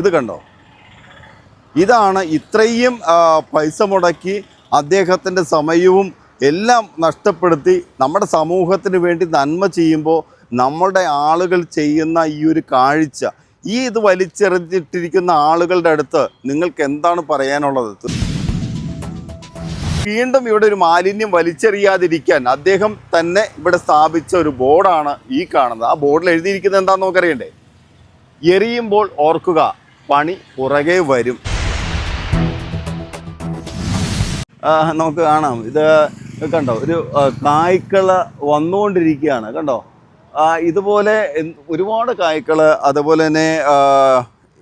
ഇത് കണ്ടോ? ഇതാണ് ഇത്രയും പൈസ മുടക്കി അദ്ദേഹത്തിന്റെ സമയവും എല്ലാം നഷ്ടപ്പെടുത്തി നമ്മുടെ സമൂഹത്തിന് വേണ്ടി നന്മ ചെയ്യുമ്പോൾ നമ്മുടെ ആളുകൾ ചെയ്യുന്ന ഈ ഒരു കാഴ്ച ഈ ഇത് വലിച്ചെറിഞ്ഞിട്ടിരിക്കുന്ന ആളുകളുടെ അടുത്ത് നിങ്ങൾക്ക് എന്താണ് പറയാനുള്ളത്? വീണ്ടും ഇവിടെ ഒരു മാലിന്യം വലിച്ചെറിയാതിരിക്കാൻ അദ്ദേഹം തന്നെ ഇവിടെ സ്ഥാപിച്ച ഒരു ബോർഡാണ് ഈ കാണുന്നത്. ആ ബോർഡിൽ എഴുതിയിരിക്കുന്നത് എന്താണെന്ന് നമുക്കറിയണ്ടേ? എറിയുമ്പോൾ ഓർക്കുക പണി പുറകെ വരും. നമുക്ക് കാണാം. ഇത് കണ്ടോ? ഒരു കായ്ക്കൾ വന്നുകൊണ്ടിരിക്കുകയാണ്. കണ്ടോ? ഇതുപോലെ ഒരുപാട് കായ്ക്കൾ അതുപോലെ തന്നെ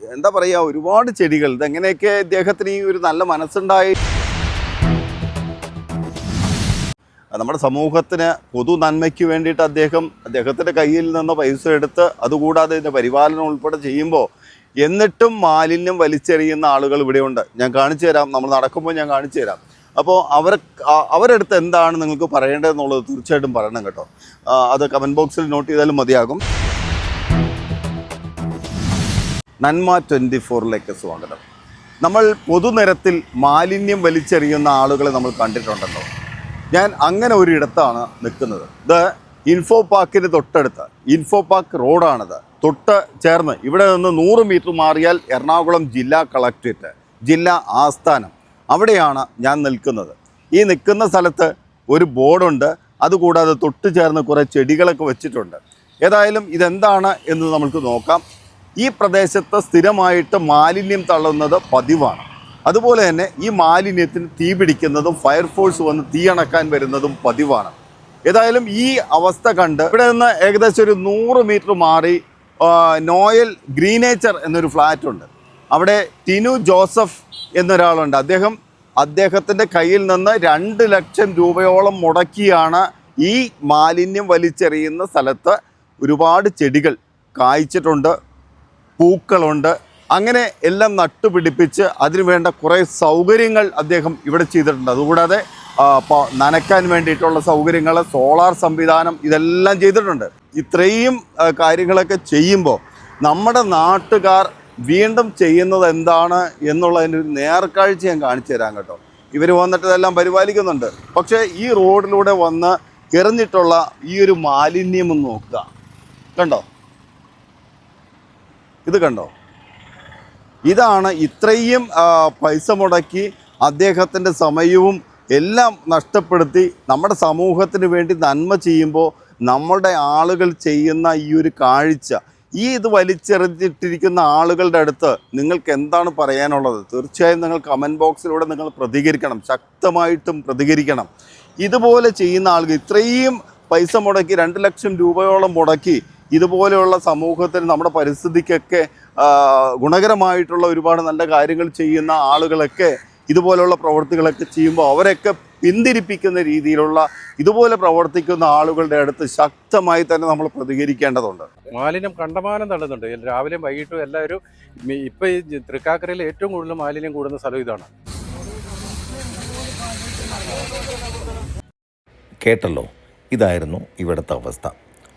എന്താ പറയുക ഒരുപാട് ചെടികൾ. ഇതെങ്ങനെയൊക്കെ ഇദ്ദേഹത്തിന് ഈ ഒരു നല്ല മനസ്സുണ്ടായി? നമ്മുടെ സമൂഹത്തിന് പൊതു നന്മയ്ക്ക് വേണ്ടിയിട്ട് അദ്ദേഹം അദ്ദേഹത്തിന്റെ കയ്യിൽ നിന്ന് പൈസ എടുത്ത് അതുകൂടാതെ ഇതിന്റെ പരിപാലനം ഉൾപ്പെടെ ചെയ്യുമ്പോൾ എന്നിട്ടും മാലിന്യം വലിച്ചെറിയുന്ന ആളുകൾ ഇവിടെയുണ്ട്. ഞാൻ കാണിച്ചു തരാം. നമ്മൾ നടക്കുമ്പോൾ ഞാൻ കാണിച്ചു തരാം. അപ്പോൾ അവർ അവരടുത്ത് എന്താണ് നിങ്ങൾക്ക് പറയേണ്ടതെന്നുള്ളത് തീർച്ചയായിട്ടും പറയണം കേട്ടോ. അത് കമന്റ് ബോക്സിൽ നോട്ട് ചെയ്താലും മതിയാകും. നന്മ ട്വന്റി ഫോറിലേക്ക് സ്വാഗതം. നമ്മൾ പൊതുനിരത്തിൽ മാലിന്യം വലിച്ചെറിയുന്ന ആളുകളെ നമ്മൾ കണ്ടിട്ടുണ്ടല്ലോ. ഞാൻ അങ്ങനെ ഒരിടത്താണ് നിൽക്കുന്നത്. ഇത് ഇൻഫോ പാർക്കിന് തൊട്ടടുത്ത് ഇൻഫോ പാർക്ക് റോഡാണിത് തൊട്ട് ചേർന്ന് ഇവിടെ നിന്ന് നൂറ് മീറ്റർ മാറിയാൽ എറണാകുളം ജില്ലാ കളക്ട്രേറ്റ് ജില്ലാ ആസ്ഥാനം. അവിടെയാണ് ഞാൻ നിൽക്കുന്നത്. ഈ നിൽക്കുന്ന സ്ഥലത്ത് ഒരു ബോർഡുണ്ട്. അതുകൂടാതെ തൊട്ട് ചേർന്ന് കുറേ ചെടികളൊക്കെ വെച്ചിട്ടുണ്ട്. ഏതായാലും ഇതെന്താണ് എന്ന് നമുക്ക് നോക്കാം. ഈ പ്രദേശത്ത് സ്ഥിരമായിട്ട് മാലിന്യം തള്ളുന്നത് പതിവാണ്. അതുപോലെ തന്നെ ഈ മാലിന്യത്തിന് തീ പിടിക്കുന്നതും ഫയർഫോഴ്സ് വന്ന് തീയണക്കാൻ വരുന്നതും പതിവാണ്. ഏതായാലും ഈ അവസ്ഥ കണ്ട് ഇവിടെ നിന്ന് ഏകദേശം ഒരു നൂറ് മീറ്റർ മാറി നോയൽ ഗ്രീനേച്ചർ എന്നൊരു ഫ്ലാറ്റ് ഉണ്ട് അവിടെ ടിനു ജോസഫ് എന്നൊരാളുണ്ട്. അദ്ദേഹം അദ്ദേഹത്തിന്റെ കയ്യിൽ നിന്ന് രണ്ട് ലക്ഷം രൂപയോളം മുടക്കിയാണ് ഈ മാലിന്യം വലിച്ചെറിയുന്ന സ്ഥലത്ത് ഒരുപാട് ചെടികൾ കായ്ച്ചിട്ടുണ്ട് പൂക്കളുണ്ട്. അങ്ങനെ എല്ലാം നട്ടുപിടിപ്പിച്ച് അതിനു വേണ്ട കുറേ സൗകര്യങ്ങൾ അദ്ദേഹം ഇവിടെ ചെയ്തിട്ടുണ്ട്. അതുകൂടാതെ നനയ്ക്കാൻ വേണ്ടിയിട്ടുള്ള സൗകര്യങ്ങൾ സോളാർ സംവിധാനം ഇതെല്ലാം ചെയ്തിട്ടുണ്ട്. ഇത്രയും കാര്യങ്ങളൊക്കെ ചെയ്യുമ്പോൾ നമ്മുടെ നാട്ടുകാർ വീണ്ടും ചെയ്യുന്നത് എന്താണ് എന്നുള്ളതിന്റെ ഒരു നേർക്കാഴ്ച ഞാൻ കാണിച്ചു തരാം കേട്ടോ. ഇവർ വന്നിട്ട് ഇതെല്ലാം പരിപാലിക്കുന്നുണ്ട്. പക്ഷേ ഈ റോഡിലൂടെ വന്ന് എറിഞ്ഞിട്ടുള്ള ഈ ഒരു മാലിന്യം ഒന്ന് നോക്കുക. കണ്ടോ? ഇത് കണ്ടോ? ഇതാണ് ഇത്രയും പൈസ മുടക്കി അദ്ദേഹത്തിന്റെ സമയവും എല്ലാം നഷ്ടപ്പെടുത്തി നമ്മുടെ സമൂഹത്തിന് വേണ്ടി നന്മ ചെയ്യുമ്പോൾ നമ്മുടെ ആളുകൾ ചെയ്യുന്ന ഈ ഒരു കാഴ്ച ഈ ഇത് വലിച്ചെറിഞ്ഞിട്ടിരിക്കുന്ന ആളുകളുടെ അടുത്ത് നിങ്ങൾക്ക് എന്താണ് പറയാനുള്ളത്? തീർച്ചയായും നിങ്ങൾ കമന്റ് ബോക്സിലൂടെ നിങ്ങൾ പ്രതികരിക്കണം ശക്തമായിട്ടും പ്രതികരിക്കണം. ഇതുപോലെ ചെയ്യുന്ന ആളുകൾ ഇത്രയും പൈസ മുടക്കി രണ്ട് ലക്ഷം രൂപയോളം മുടക്കി ഇതുപോലെയുള്ള സമൂഹത്തിന് നമ്മുടെ പരിസ്ഥിതിക്കൊക്കെ ഗുണകരമായിട്ടുള്ള ഒരുപാട് നല്ല കാര്യങ്ങൾ ചെയ്യുന്ന ആളുകളൊക്കെ ഇതുപോലെയുള്ള പ്രവർത്തികളൊക്കെ ചെയ്യുമ്പോൾ അവരൊക്കെ പിന്തിരിപ്പിക്കുന്ന രീതിയിലുള്ള ഇതുപോലെ പ്രവർത്തിക്കുന്ന ആളുകളുടെ അടുത്ത് ശക്തമായി തന്നെ നമ്മൾ പ്രതികരിക്കേണ്ടതുണ്ട്. മാലിന്യം കണ്ടമാനം തള്ളുന്നുണ്ട്. രാവിലെയും വൈകിട്ടും എല്ലാവരും ഇപ്പൊ ഈ തൃക്കാക്കരയിൽ ഏറ്റവും കൂടുതൽ മാലിന്യം കൂടുന്ന സ്ഥലം ഇതാണ്. കേട്ടല്ലോ ഇതായിരുന്നു ഇവിടുത്തെ അവസ്ഥ.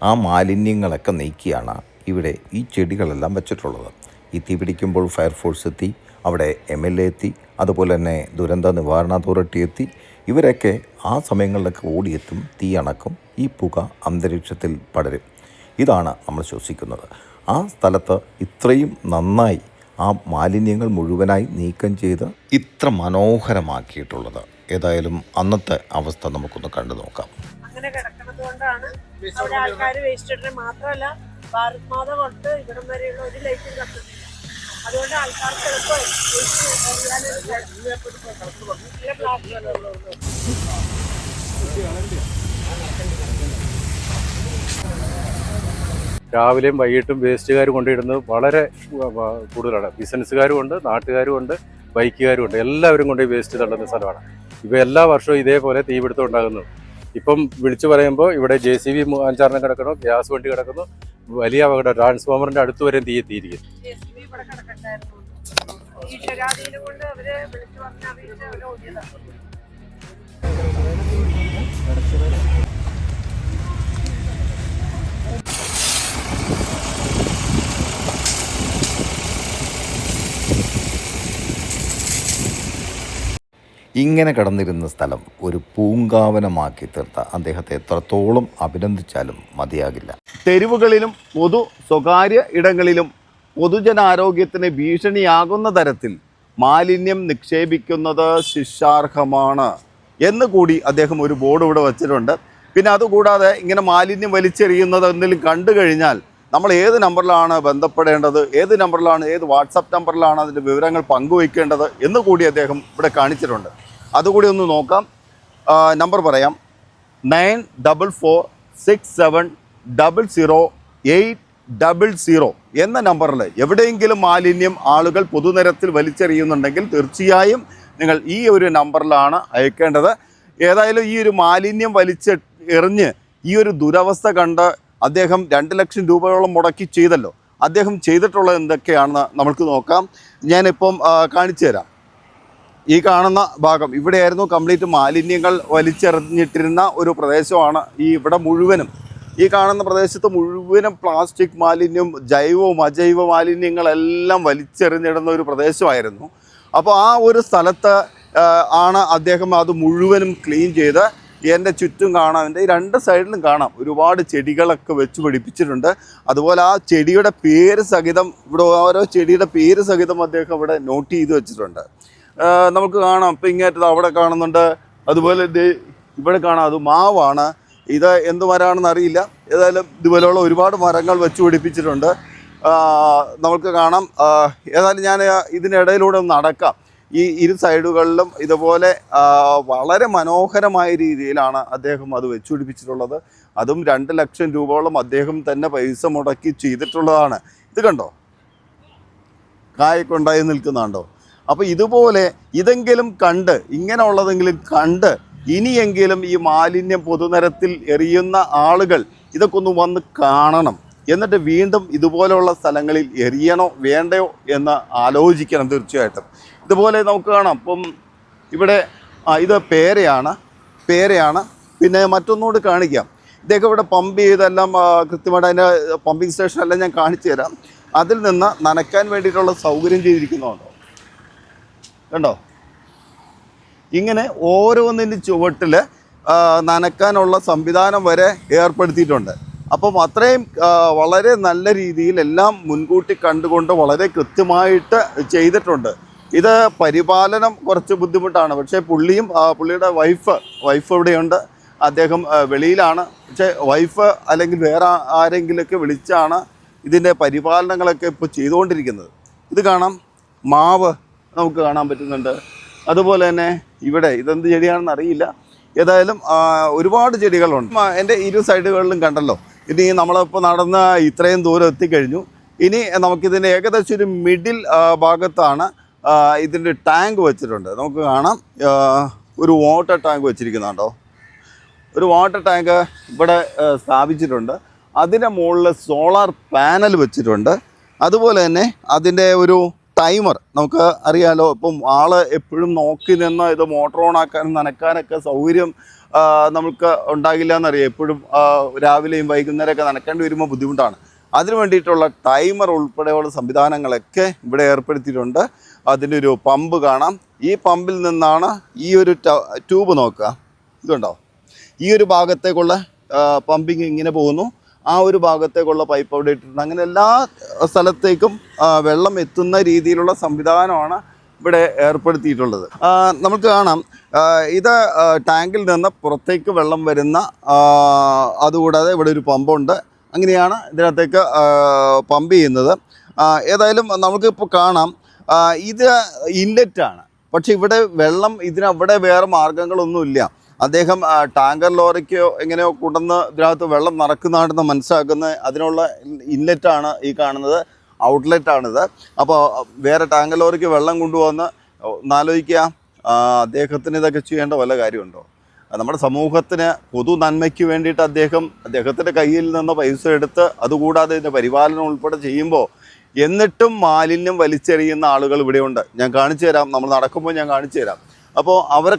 ആ മാലിന്യങ്ങളൊക്കെ നീക്കിയാണ് ഇവിടെ ഈ ചെടികളെല്ലാം വെച്ചിട്ടുള്ളത്. ഈ തീ പിടിക്കുമ്പോൾ ഫയർഫോഴ്സ് എത്തി അവിടെ എം എൽ എ എത്തി. അതുപോലെ തന്നെ ദുരന്ത നിവാരണ അതോറിറ്റി എത്തി. ഇവരൊക്കെ ആ സമയങ്ങളിലൊക്കെ ഓടിയെത്തും തീ അണക്കും ഈ പുക അന്തരീക്ഷത്തിൽ പടരും. ഇതാണ് നമ്മൾ ശ്വസിക്കുന്നത്. ആ സ്ഥലത്ത് ഇത്രയും നന്നായി ആ മാലിന്യങ്ങൾ മുഴുവനായി നീക്കം ചെയ്ത് ഇത്ര മനോഹരമാക്കിയിട്ടുള്ളത്. ഏതായാലും അന്നത്തെ അവസ്ഥ നമുക്കൊന്ന് കണ്ടു നോക്കാം. അങ്ങനെ കിടക്കുന്നത് കൊണ്ടാണ് ആൾക്കാർ വേസ്റ്റ് മാത്രമല്ല ഭാരത് മാത കൊണ്ട് ഇവിടം വരെയുള്ള ഒരു ലൈറ്റും കത്തുന്നില്ല അതുകൊണ്ട് ആൾക്കാർക്ക്. രാവിലെയും വൈകിട്ടും വേസ്റ്റുകാർ കൊണ്ടിടുന്നത് വളരെ കൂടുതലാണ്. ബിസിനസ്സുകാരും ഉണ്ട് നാട്ടുകാരും ഉണ്ട് ബൈക്കുകാരും ഉണ്ട്. എല്ലാവരും കൊണ്ട് വേസ്റ്റ് തള്ളുന്ന സ്ഥലമാണ്. ഇപ്പോൾ എല്ലാ വർഷവും ഇതേപോലെ തീപിടുത്തം ഉണ്ടാകുന്നു. ഇപ്പം വിളിച്ചു പറയുമ്പോൾ ഇവിടെ ജെ സി ബി അഞ്ചാറെണ്ണം കിടക്കുന്നു ഗ്യാസ് വണ്ടി കിടക്കുന്നു വലിയ അപകടം. ട്രാൻസ്ഫോമറിന്റെ അടുത്ത് വരെ തീ ഇവിടെ കിടക്കണ്ടായിരുന്നു. ഈ ക്ഷരാധീന കൊണ്ട് അവർ വിളിച്ചു പറഞ്ഞ അറിയിച്ച് അവർ ഓടിയതാണ് ഇങ്ങനെ കടന്നിരുന്ന സ്ഥലം ഒരു പൂങ്കാവനമാക്കി തീർത്ത. അദ്ദേഹത്തെ എത്രത്തോളം അഭിനന്ദിച്ചാലും മതിയാകില്ല. തെരുവുകളിലും പൊതു സ്വകാര്യ ഇടങ്ങളിലും പൊതുജനാരോഗ്യത്തിന് ഭീഷണിയാകുന്ന തരത്തിൽ മാലിന്യം നിക്ഷേപിക്കുന്നത് ശിക്ഷാർഹമാണ് എന്ന് കൂടി അദ്ദേഹം ഒരു ബോർഡ് ഇവിടെ വച്ചിട്ടുണ്ട്. പിന്നെ അതുകൂടാതെ ഇങ്ങനെ മാലിന്യം വലിച്ചെറിയുന്നത് എന്തെങ്കിലും കണ്ടു കഴിഞ്ഞാൽ നമ്മൾ ഏത് നമ്പറിലാണ് ബന്ധപ്പെടേണ്ടത് ഏത് നമ്പറിലാണ് ഏത് വാട്സപ്പ് നമ്പറിലാണ് അതിന്റെ വിവരങ്ങൾ പങ്കുവയ്ക്കേണ്ടത് എന്ന് കൂടി അദ്ദേഹം ഇവിടെ കാണിച്ചിട്ടുണ്ട്. അതുകൂടി ഒന്ന് നോക്കാം. നമ്പർ പറയാം. Nine double four six seven double zero eight double zero എന്ന നമ്പറിൽ എവിടെയെങ്കിലും മാലിന്യം ആളുകൾ പൊതുനിരത്തിൽ വലിച്ചെറിയുന്നുണ്ടെങ്കിൽ തീർച്ചയായും നിങ്ങൾ ഈ ഒരു നമ്പറിലാണ് അയക്കേണ്ടത്. ഏതായാലും ഈ ഒരു മാലിന്യം വലിച്ച് എറിഞ്ഞ് ഈ ഒരു ദുരവസ്ഥ കണ്ട് അദ്ദേഹം രണ്ട് ലക്ഷം രൂപയോളം മുടക്കി ചെയ്തല്ലോ. അദ്ദേഹം ചെയ്തിട്ടുള്ളത് എന്തൊക്കെയാണെന്ന് നമുക്ക് നോക്കാം. ഞാനിപ്പം കാണിച്ചു തരാം. ഈ കാണുന്ന ഭാഗം ഇവിടെയായിരുന്നു കംപ്ലീറ്റ് മാലിന്യങ്ങൾ വലിച്ചെറിഞ്ഞിട്ടിരുന്ന ഒരു പ്രദേശമാണ് ഈ ഇവിടെ മുഴുവനും. ഈ കാണുന്ന പ്രദേശത്ത് മുഴുവനും പ്ലാസ്റ്റിക് മാലിന്യം ജൈവവും അജൈവ മാലിന്യങ്ങളെല്ലാം വലിച്ചെറിഞ്ഞിടുന്ന ഒരു പ്രദേശമായിരുന്നു. അപ്പോൾ ആ ഒരു സ്ഥലത്ത് ആണ് അദ്ദേഹം അത് മുഴുവനും ക്ലീൻ ചെയ്ത് എന്റെ ചുറ്റും കാണാം. എന്റെ ഈ രണ്ട് സൈഡിലും കാണാം. ഒരുപാട് ചെടികളൊക്കെ വെച്ച് പിടിപ്പിച്ചിട്ടുണ്ട്. അതുപോലെ ആ ചെടിയുടെ പേര് സഹിതം ഇവിടെ ഓരോ ചെടിയുടെ പേര് സഹിതം അദ്ദേഹം ഇവിടെ നോട്ട് ചെയ്ത് വെച്ചിട്ടുണ്ട്. നമുക്ക് കാണാം. ഇപ്പം ഇങ്ങേറ്റത് അവിടെ കാണുന്നുണ്ട്. അതുപോലെ ഇവിടെ കാണാം. അത് മാവാണ്. ഇത് എന്ത് മരമാണെന്ന് അറിയില്ല. ഏതായാലും ഇതുപോലെയുള്ള ഒരുപാട് മരങ്ങൾ വെച്ച് പിടിപ്പിച്ചിട്ടുണ്ട്. നമുക്ക് കാണാം. ഏതായാലും ഞാൻ ഇതിനിടയിലൂടെ നടക്കാം. ഈ ഇരു സൈഡുകളിലും ഇതുപോലെ വളരെ മനോഹരമായ രീതിയിലാണ് അദ്ദേഹം അത് വെച്ച് പിടിപ്പിച്ചിട്ടുള്ളത്. അതും രണ്ട് ലക്ഷം രൂപയോളം അദ്ദേഹം തന്നെ പൈസ മുടക്കി ചെയ്തിട്ടുള്ളതാണ്. ഇത് കണ്ടോ? കായക്കൊണ്ടായി നിൽക്കുന്നുണ്ടോ? അപ്പോൾ ഇതുപോലെ ഇതെങ്കിലും കണ്ട് ഇങ്ങനെയുള്ളതെങ്കിലും കണ്ട് ഇനിയെങ്കിലും ഈ മാലിന്യം പൊതുനിരത്തിൽ എറിയുന്ന ആളുകൾ ഇതൊക്കെ ഒന്ന് വന്ന് കാണണം. എന്നിട്ട് വീണ്ടും ഇതുപോലെയുള്ള സ്ഥലങ്ങളിൽ എറിയണോ വേണ്ടയോ എന്ന് ആലോചിക്കണം തീർച്ചയായിട്ടും. ഇതുപോലെ നമുക്ക് കാണാം. ഇപ്പം ഇവിടെ ഇത് പേരയാണ് പേരയാണ്. പിന്നെ മറ്റൊന്നുകൂടി കാണിക്കാം. ഇതൊക്കെ ഇവിടെ പമ്പ് ചെയ്തെല്ലാം കൃത്യമായിട്ട് അതിന്റെ പമ്പിങ് സ്റ്റേഷനെല്ലാം ഞാൻ കാണിച്ചു തരാം. അതിൽ നിന്ന് നനയ്ക്കാൻ വേണ്ടിയിട്ടുള്ള സൗകര്യം ചെയ്തിരിക്കുന്നുണ്ടോ? കണ്ടോ? ഇങ്ങനെ ഓരോന്നിന്റെ ചുവട്ടിൽ നനക്കാനുള്ള സംവിധാനം വരെ ഏർപ്പെടുത്തിയിട്ടുണ്ട്. അപ്പം അത്രയും വളരെ നല്ല രീതിയിൽ എല്ലാം മുൻകൂട്ടി കണ്ടുകൊണ്ട് വളരെ കൃത്യമായിട്ട് ചെയ്തിട്ടുണ്ട്. ഇത് പരിപാലനം കുറച്ച് ബുദ്ധിമുട്ടാണ്. പക്ഷേ പുള്ളിയും പുള്ളിയുടെ വൈഫ് വൈഫ് ഇവിടെയുണ്ട്. അദ്ദേഹം വെളിയിലാണ്. പക്ഷേ വൈഫ് അല്ലെങ്കിൽ വേറെ ആരെങ്കിലുമൊക്കെ വിളിച്ചാണ് ഇതിന്റെ പരിപാലനങ്ങളൊക്കെ ഇപ്പോൾ ചെയ്തുകൊണ്ടിരിക്കുന്നത്. ഇത് കാണാം. മാവ് നമുക്ക് കാണാൻ പറ്റുന്നുണ്ട്. അതുപോലെ തന്നെ ഇവിടെ ഇതെന്ത് ചെടിയാണെന്ന് അറിയില്ല. ഏതായാലും ഒരുപാട് ചെടികളുണ്ട്. എന്റെ ഇരു സൈഡുകളിലും കണ്ടല്ലോ. ഇനി നമ്മളിപ്പോൾ നടന്ന ഇത്രയും ദൂരം എത്തിക്കഴിഞ്ഞു. ഇനി നമുക്കിതിന്റെ ഏകദേശം ഒരു മിഡിൽ ഭാഗത്താണ് ഇതിന്റെ ടാങ്ക് വെച്ചിട്ടുണ്ട്. നമുക്ക് കാണാം. ഒരു വാട്ടർ ടാങ്ക് വെച്ചിരിക്കുന്നുണ്ടോ? ഒരു വാട്ടർ ടാങ്ക് ഇവിടെ സ്ഥാപിച്ചിട്ടുണ്ട്. അതിന്റെ മുകളിൽ സോളാർ പാനൽ വെച്ചിട്ടുണ്ട്. അതുപോലെ തന്നെ അതിന്റെ ഒരു ടൈമർ നമുക്ക് അറിയാലോ ഇപ്പം ആൾ എപ്പോഴും നോക്കി നിന്ന് ഇത് മോട്ടർ ഓൺ ആക്കാനും നനക്കാനൊക്കെ സൗകര്യം നമുക്ക് ഉണ്ടാകില്ല എന്നറിയാം എപ്പോഴും രാവിലെയും വൈകുന്നേരമൊക്കെ നനക്കേണ്ടി വരുമ്പോൾ ബുദ്ധിമുട്ടാണ്. അതിന് വേണ്ടിയിട്ടുള്ള ടൈമർ ഉൾപ്പെടെയുള്ള സംവിധാനങ്ങളൊക്കെ ഇവിടെ ഏർപ്പെടുത്തിയിട്ടുണ്ട്. അതിന്റെ ഒരു പമ്പ് കാണാം. ഈ പമ്പിൽ നിന്നാണ് ഈ ഒരു ട്യൂബ് നോക്കുക. ഇതുണ്ടോ? ഈ ഒരു ഭാഗത്തേക്കുള്ള പമ്പിങ് ഇങ്ങനെ പോകുന്നു. ആ ഒരു ഭാഗത്തേക്കുള്ള പൈപ്പ് അവിടെ ഇട്ടിട്ടുണ്ട്. അങ്ങനെ എല്ലാ സ്ഥലത്തേക്കും വെള്ളം എത്തുന്ന രീതിയിലുള്ള സംവിധാനമാണ് ഇവിടെ ഏർപ്പെടുത്തിയിട്ടുള്ളത്. നമുക്ക് കാണാം. ഇത് ടാങ്കിൽ നിന്ന് പുറത്തേക്ക് വെള്ളം വരുന്ന അതുകൂടാതെ ഇവിടെ ഒരു പമ്പുണ്ട്. അങ്ങനെയാണ് ഇതിനകത്തേക്ക് പമ്പ് ചെയ്യുന്നത്. ഏതായാലും നമുക്കിപ്പോൾ കാണാം. ഇത് ഇൻലെറ്റാണ് പക്ഷെ ഇവിടെ വെള്ളം ഇതിനവിടെ വേറെ മാർഗങ്ങളൊന്നുമില്ല. അദ്ദേഹം ടാങ്കർ ലോറിക്കോ എങ്ങനെയോ കൊണ്ടുവന്ന് ഇതിനകത്ത് വെള്ളം നിറക്കുന്നതാണെന്ന് മനസ്സിലാക്കുന്ന അതിനുള്ള ഇൻലെറ്റാണ് ഈ കാണുന്നത് ഔട്ട്ലെറ്റാണിത്. അപ്പോൾ വേറെ ടാങ്കർ ലോറിക്ക് വെള്ളം കൊണ്ടുവന്ന് ഒന്നാലോചിക്കുക. അദ്ദേഹത്തിന് ഇതൊക്കെ ചെയ്യേണ്ട വല്ല കാര്യമുണ്ടോ? നമ്മുടെ സമൂഹത്തിന് പൊതു നന്മയ്ക്ക് വേണ്ടിയിട്ട് അദ്ദേഹം അദ്ദേഹത്തിന്റെ കയ്യിൽ നിന്ന് പൈസ എടുത്ത് അതുകൂടാതെ ഇതിന്റെ പരിപാലനം ഉൾപ്പെടെ ചെയ്യുമ്പോൾ എന്നിട്ടും മാലിന്യം വലിച്ചെറിയുന്ന ആളുകൾ ഇവിടെയുണ്ട്. ഞാൻ കാണിച്ചു തരാം നമ്മൾ നടക്കുമ്പോൾ ഞാൻ കാണിച്ചു തരാം അപ്പോൾ അവർ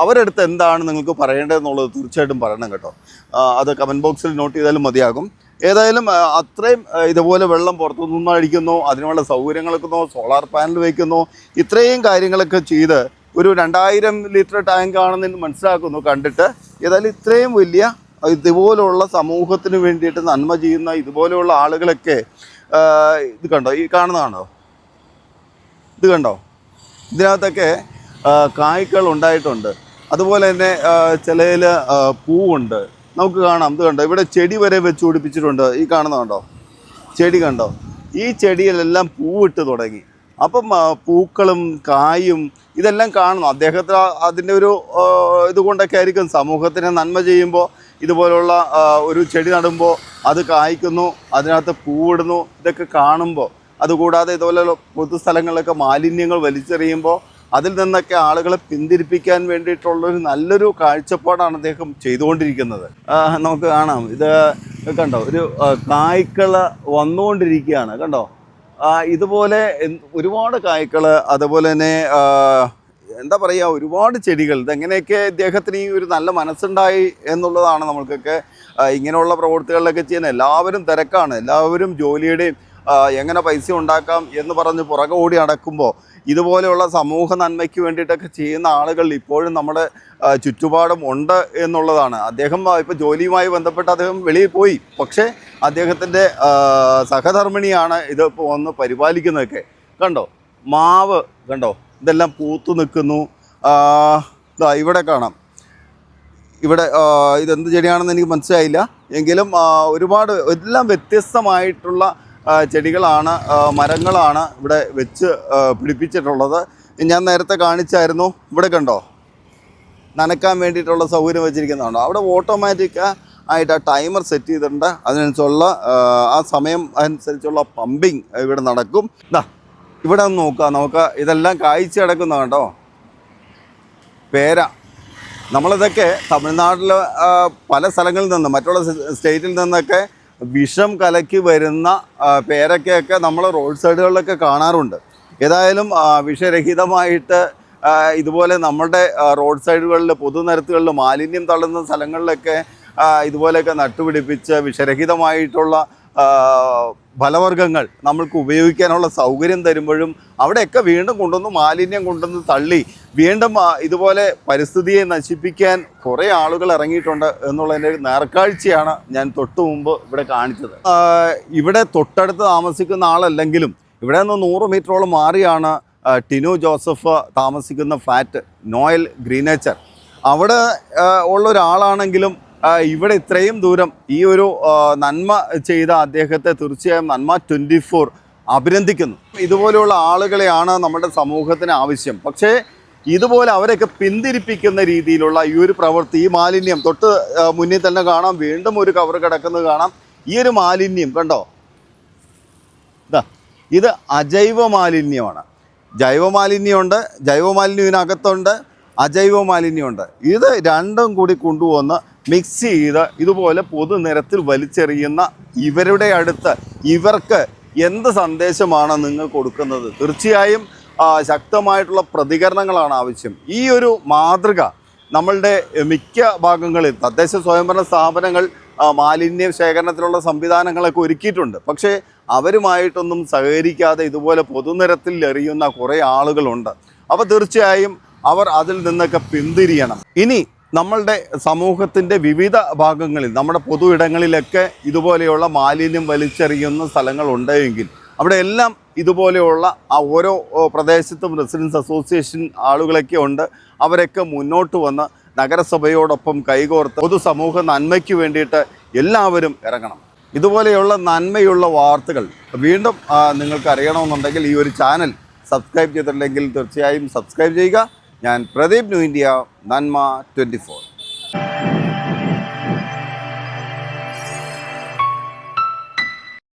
അവരെടുത്ത് എന്താണ് നിങ്ങൾക്ക് പറയേണ്ടതെന്നുള്ളത് തീർച്ചയായിട്ടും പറയണം കേട്ടോ. അത് കമന്റ് ബോക്സിൽ നോട്ട് ചെയ്താലും മതിയാകും. ഏതായാലും അത്രയും ഇതുപോലെ വെള്ളം പുറത്തുനിന്ന് അടിക്കുന്നു അതിനുള്ള സൗകര്യങ്ങളൊക്കെ സോളാർ പാനൽ വയ്ക്കുന്നു ഇത്രയും കാര്യങ്ങളൊക്കെ ചെയ്ത് ഒരു രണ്ടായിരം ലിറ്റർ ടാങ്ക് ആണെന്ന് മനസ്സിലാക്കുന്നു കണ്ടിട്ട് ഏതായാലും ഇത്രയും വലിയ ഇതുപോലുള്ള സമൂഹത്തിന് വേണ്ടിയിട്ട് നന്മ ചെയ്യുന്ന ഇതുപോലെയുള്ള ആളുകളൊക്കെ ഇത് കണ്ടോ? ഈ കാണുന്നതാണോ? ഇത് കണ്ടോ? ഇതിനകത്തൊക്കെ കായ്ക്കൾ ഉണ്ടായിട്ടുണ്ട്. അതുപോലെ തന്നെ ചിലയിൽ പൂവുണ്ട്. നമുക്ക് കാണാം. ഇത് കണ്ടോ? ഇവിടെ ചെടി വരെ വെച്ച് പിടിപ്പിച്ചിട്ടുണ്ട്. ഈ കാണുന്ന കണ്ടോ? ചെടി കണ്ടോ? ഈ ചെടിയിലെല്ലാം പൂവിട്ട് തുടങ്ങി. അപ്പം പൂക്കളും കായും ഇതെല്ലാം കാണുന്നു അദ്ദേഹത്തിന് അതിന്റെ ഒരു ഇതുകൊണ്ടൊക്കെ ആയിരിക്കും. സമൂഹത്തിന് നന്മ ചെയ്യുമ്പോൾ ഇതുപോലുള്ള ഒരു ചെടി നടുമ്പോൾ അത് കായ്ക്കുന്നു അതിനകത്ത് പൂവിടുന്നു ഇതൊക്കെ കാണുമ്പോൾ അതുകൂടാതെ ഇതുപോലെ പൊതുസ്ഥലങ്ങളിലൊക്കെ മാലിന്യങ്ങൾ വലിച്ചെറിയുമ്പോൾ അതിൽ നിന്നൊക്കെ ആളുകളെ പിന്തിരിപ്പിക്കാൻ വേണ്ടിയിട്ടുള്ളൊരു നല്ലൊരു കാഴ്ചപ്പാടാണ് അദ്ദേഹം ചെയ്തുകൊണ്ടിരിക്കുന്നത്. നമുക്ക് കാണാം. ഇത് കണ്ടോ? ഒരു കായ്ക്കൾ വന്നുകൊണ്ടിരിക്കുകയാണ്. കണ്ടോ? ഇതുപോലെ ഒരുപാട് കായ്ക്കൾ അതുപോലെ തന്നെ എന്താ പറയുക ഒരുപാട് ചെടികൾ. ഇതെങ്ങനെയൊക്കെ ഇദ്ദേഹത്തിന് ഈ ഒരു നല്ല മനസ്സുണ്ടായി എന്നുള്ളതാണ് നമ്മൾക്കൊക്കെ ഇങ്ങനെയുള്ള പ്രവൃത്തികളിലൊക്കെ ചെയ്യുന്ന എല്ലാവരും തിരക്കാണ്. എല്ലാവരും ജോലിയുടെയും എങ്ങനെ പൈസ ഉണ്ടാക്കാം എന്ന് പറഞ്ഞ് പുറകെ ഓടി നടക്കുമ്പോൾ ഇതുപോലെയുള്ള സമൂഹ നന്മയ്ക്ക് വേണ്ടിയിട്ടൊക്കെ ചെയ്യുന്ന ആളുകൾ ഇപ്പോഴും നമ്മുടെ ചുറ്റുപാടും ഉണ്ട് എന്നുള്ളതാണ്. അദ്ദേഹം ഇപ്പോൾ ജോലിയുമായി ബന്ധപ്പെട്ട് അദ്ദേഹം വെളിയിൽ പോയി. പക്ഷേ അദ്ദേഹത്തിന്റെ സഹധർമ്മിണിയാണ് ഇത് ഒന്ന് പരിപാലിക്കുന്നതൊക്കെ. കണ്ടോ? മാവ് കണ്ടോ? ഇതെല്ലാം പൂത്തു നിൽക്കുന്നു. ഇവിടെ കാണാം. ഇവിടെ ഇതെന്ത് ചെടിയാണെന്ന് എനിക്ക് മനസ്സിലായില്ല. എങ്കിലും ഒരുപാട് എല്ലാം വ്യത്യസ്തമായിട്ടുള്ള ചെടികളാണ് മരങ്ങളാണ് ഇവിടെ വെച്ച് പിടിപ്പിച്ചിട്ടുള്ളത്. ഞാൻ നേരത്തെ കാണിച്ചായിരുന്നു. ഇവിടെ കണ്ടോ? നനക്കാൻ വേണ്ടിയിട്ടുള്ള സൗകര്യം വെച്ചിരിക്കുന്നതാണോ അവിടെ ഓട്ടോമാറ്റിക് ആയിട്ട് ആ ടൈമർ സെറ്റ് ചെയ്തിട്ടുണ്ട്. അതിനനുസരിച്ചുള്ള ആ, സമയം അനുസരിച്ചുള്ള പമ്പിങ് ഇവിടെ നടക്കും. ദാ ഇവിടെ ഒന്ന് നോക്കുക നമുക്ക് ഇതെല്ലാം കായ്ച്ചു കിടക്കുന്ന കേട്ടോ പേര. നമ്മളിതൊക്കെ തമിഴ്നാട്ടിൽ പല സ്ഥലങ്ങളിൽ നിന്നും മറ്റുള്ള സ്റ്റേറ്റിൽ നിന്നൊക്കെ വിഷം കലക്കി വരുന്ന പേരക്കയൊക്കെ നമ്മൾ റോഡ് സൈഡുകളിലൊക്കെ കാണാറുണ്ട്. ഏതായാലും വിഷരഹിതമായിട്ട് ഇതുപോലെ നമ്മുടെ റോഡ് സൈഡുകളിൽ പൊതുനിരത്തുകളിൽ മാലിന്യം തള്ളുന്ന സ്ഥലങ്ങളിലൊക്കെ ഇതുപോലെയൊക്കെ നട്ടുപിടിപ്പിച്ച് വിഷരഹിതമായിട്ടുള്ള ഫലവർഗങ്ങൾ നമ്മൾക്ക് ഉപയോഗിക്കാനുള്ള സൗകര്യം തരുമ്പോഴും അവിടെയൊക്കെ വീണ്ടും കൊണ്ടുവന്ന് മാലിന്യം കൊണ്ടുവന്ന് തള്ളി വീണ്ടും ഇതുപോലെ പരിസ്ഥിതിയെ നശിപ്പിക്കാൻ കുറേ ആളുകൾ ഇറങ്ങിയിട്ടുണ്ട് എന്നുള്ളതിന്റെ ഒരു നേർക്കാഴ്ചയാണ് ഞാൻ തൊട്ടു മുമ്പ് ഇവിടെ കാണിച്ചത്. ഇവിടെ തൊട്ടടുത്ത് താമസിക്കുന്ന ആളല്ലെങ്കിലും ഇവിടെ നിന്ന് നൂറ് മീറ്ററോളം മാറിയാണ് ടിനു ജോസഫ് താമസിക്കുന്ന ഫ്ലാറ്റ് നോയൽ ഗ്രീനേച്ചർ. അവിടെ ഉള്ള ഒരാളാണെങ്കിലും ഇവിടെ ഇത്രയും ദൂരം ഈ ഒരു നന്മ ചെയ്ത അദ്ദേഹത്തെ തീർച്ചയായും നന്മ ട്വന്റി ഫോർ അഭിനന്ദിക്കുന്നു. ഇതുപോലെയുള്ള ആളുകളെയാണ് നമ്മുടെ സമൂഹത്തിന് ആവശ്യം. പക്ഷേ ഇതുപോലെ അവരൊക്കെ പിന്തിരിപ്പിക്കുന്ന രീതിയിലുള്ള ഈ ഒരു പ്രവൃത്തി ഈ മാലിന്യം തൊട്ട് മുന്നിൽ തന്നെ കാണാം വീണ്ടും ഒരു കവർ കിടക്കുന്നത് കാണാം. ഈ ഒരു മാലിന്യം കണ്ടോ? ഇതാ ഇത് അജൈവ മാലിന്യമാണ്. ജൈവ മാലിന്യമുണ്ട് ജൈവ മാലിന്യം ഇതിനകത്തുണ്ട് അജൈവ മാലിന്യമുണ്ട്. ഇത് രണ്ടും കൂടി കൊണ്ടുവന്ന് മിക്സ് ചെയ്ത് ഇതുപോലെ പൊതുനിരത്തിൽ വലിച്ചെറിയുന്ന ഇവരുടെ അടുത്ത് ഇവർക്ക് എന്ത് സന്ദേശമാണ് നിങ്ങൾ കൊടുക്കുന്നത്? തീർച്ചയായും ശക്തമായിട്ടുള്ള പ്രതികരണങ്ങളാണ് ആവശ്യം. ഈ ഒരു മാതൃക നമ്മളുടെ മിക്ക ഭാഗങ്ങളിൽ തദ്ദേശ സ്വയംഭരണ സ്ഥാപനങ്ങൾ മാലിന്യ ശേഖരണത്തിനുള്ള സംവിധാനങ്ങളൊക്കെ ഒരുക്കിയിട്ടുണ്ട്. പക്ഷേ അവരുമായിട്ടൊന്നും സഹകരിക്കാതെ ഇതുപോലെ പൊതുനിരത്തിൽ എറിയുന്ന കുറേ ആളുകളുണ്ട്. അപ്പോൾ തീർച്ചയായും അവർ അതിൽ നിന്നൊക്കെ പിന്തിരിയണം. ഇനി നമ്മളുടെ സമൂഹത്തിന്റെ വിവിധ ഭാഗങ്ങളിൽ നമ്മുടെ പൊതു ഇടങ്ങളിലൊക്കെ ഇതുപോലെയുള്ള മാലിന്യം വലിച്ചെറിയുന്ന സ്ഥലങ്ങളുണ്ടെങ്കിൽ അവിടെ എല്ലാം ഇതുപോലെയുള്ള ആ ഓരോ പ്രദേശത്തും റെസിഡൻസ് അസോസിയേഷൻ ആളുകളൊക്കെ ഉണ്ട്. അവരൊക്കെ മുന്നോട്ട് വന്ന് നഗരസഭയോടൊപ്പം കൈകോർത്ത് പൊതുസമൂഹ നന്മയ്ക്ക് വേണ്ടിയിട്ട് എല്ലാവരും ഇറങ്ങണം. ഇതുപോലെയുള്ള നന്മയുള്ള വാർത്തകൾ വീണ്ടും നിങ്ങൾക്ക് അറിയണമെന്നുണ്ടെങ്കിൽ ഈ ഒരു ചാനൽ സബ്സ്ക്രൈബ് ചെയ്തിട്ടുണ്ടെങ്കിൽ തീർച്ചയായും സബ്സ്ക്രൈബ് ചെയ്യുക. ഞാൻ Pradeep New India Nanma twenty four.